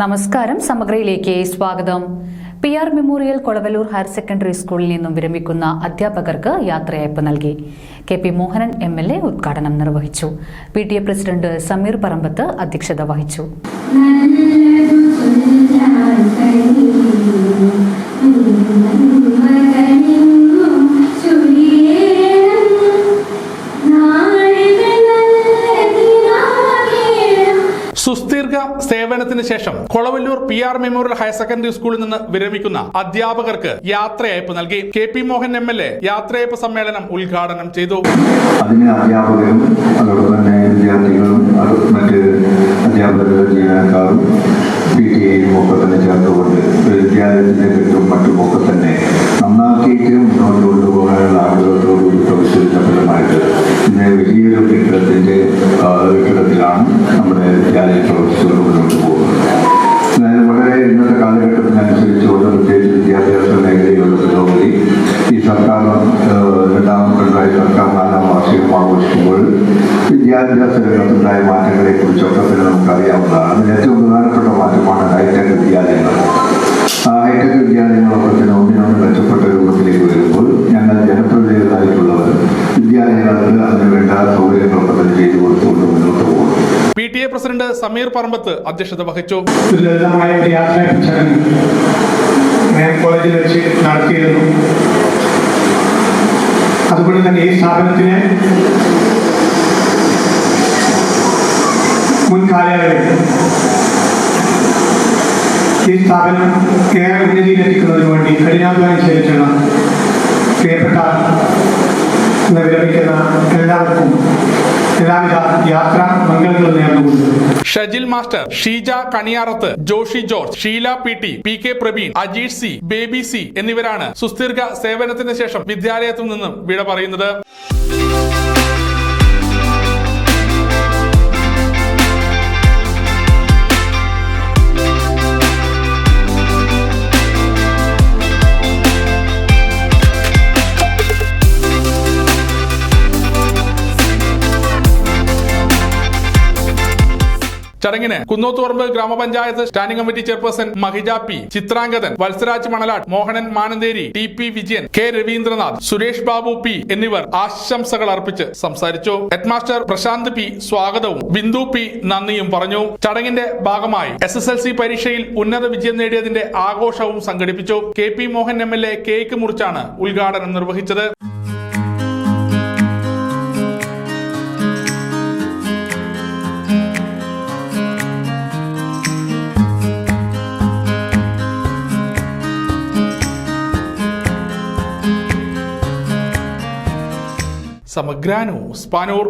നമസ്കാരം. സമഗ്രയിലേക്ക് സ്വാഗതം. P R memorial Kolavallur higher secondary സ്കൂളിൽ നിന്നും വിരമിക്കുന്ന അധ്യാപകർക്ക് യാത്രയയപ്പ് നൽകി. K P Mohanan M L A ഉദ്ഘാടനം നിർവഹിച്ചു. P T A president Sameer Parambath അധ്യക്ഷത വഹിച്ചു. സേവനത്തിന് ശേഷം Kolavallur P R memorial higher secondary സ്കൂളിൽ നിന്ന് വിരമിക്കുന്ന അധ്യാപകർക്ക് യാത്രയയപ്പ് നൽകി. K P Mohan M L A യാത്രയയപ്പ് സമ്മേളനം ഉദ്ഘാടനം ചെയ്തു. അതോടൊപ്പം തന്നെ നമ്മുടെ വിദ്യാലയം പ്രവർത്തിച്ചുകൊണ്ട് സർക്കാർ രണ്ടാം പിണറായി സർക്കാർ നാലാം വാർഷികം ആഘോഷിക്കുമ്പോൾ വിദ്യാഭ്യാസ രംഗത്തുണ്ടായ മാറ്റങ്ങളെ കുറിച്ചൊക്കെ തന്നെ നമുക്കറിയാവുന്നതാണ്. അതിൽ ഏറ്റവും പ്രധാനപ്പെട്ട മാറ്റമാണ് ഹൈടെക് വിദ്യാലയങ്ങൾ. ആ ഹൈടെക് വിദ്യാലയങ്ങളൊക്കെ തന്നെ ഒന്നിനൊന്ന് മെച്ചപ്പെട്ട രൂപത്തിലേക്ക് വരുമ്പോൾ ഞങ്ങൾ ജനപ്രതിനിധികളായിട്ടുള്ളവർ വിദ്യാലയങ്ങൾക്ക് അതിന് വേണ്ട സൗകര്യങ്ങളൊക്കെ തന്നെ ചെയ്തു കൊടുത്തുകൊണ്ട് മുന്നോട്ട് പോകുന്നു. P. T. A president Sameer Parambath അധ്യക്ഷത വഹിച്ചു. ലളിതമായ ഒരു യാത്രാ ചടങ്ങ് ഞാൻ കോളേജിൽ വെച്ച് നടത്തിയിരുന്നു. അതുകൊണ്ട് തന്നെ ഈ സ്ഥാപനത്തിന് മുൻകാലങ്ങളിൽ ഈ സ്ഥാപനം ഏറെ ഉന്നതിയിലെത്തിക്കുന്നതിന് വേണ്ടി കഠിനാധ്വാനം ചെയ്തിട്ടുള്ള പ്രിയപ്പെട്ട ഇന്ന് വിരമിക്കുന്ന എല്ലാവർക്കും Shajil master Sheeja Kaniyarath Joshy George Sheela P T P K Praveen Ajeesh C Baby C എന്നിവരാണ് സുസ്ഥിർഘ സേവനത്തിന് ശേഷം വിദ്യാലയത്തിൽ നിന്നും വിട പറയുന്നത്. ചടങ്ങിന് കുന്നോത്തുപറമ്പ് ഗ്രാമപഞ്ചായത്ത് standing committee chairperson Mahija P Chithrangathan Valsaraj Manalatt Mohanan Manantheri T P Vijayan K Raveendranath Suresh Babu P എന്നിവർ ആശംസകൾ അർപ്പിച്ച് സംസാരിച്ചു. ഹെഡ്മാസ്റ്റർ പ്രശാന്ത് പി സ്വാഗതവും. ബിന്ദു പി നന്ദിയും പറഞ്ഞു. ചടങ്ങിന്റെ ഭാഗമായി എസ് എസ് എൽ സി പരീക്ഷയിൽ ഉന്നത വിജയം നേടിയതിന്റെ ആഘോഷവും സംഘടിപ്പിച്ചു. K P Mohan M L A cake മുറിച്ചാണ് ഉദ്ഘാടനം നിർവഹിച്ചത്. സമഗ്ര ന്യൂസ് പാനൂർ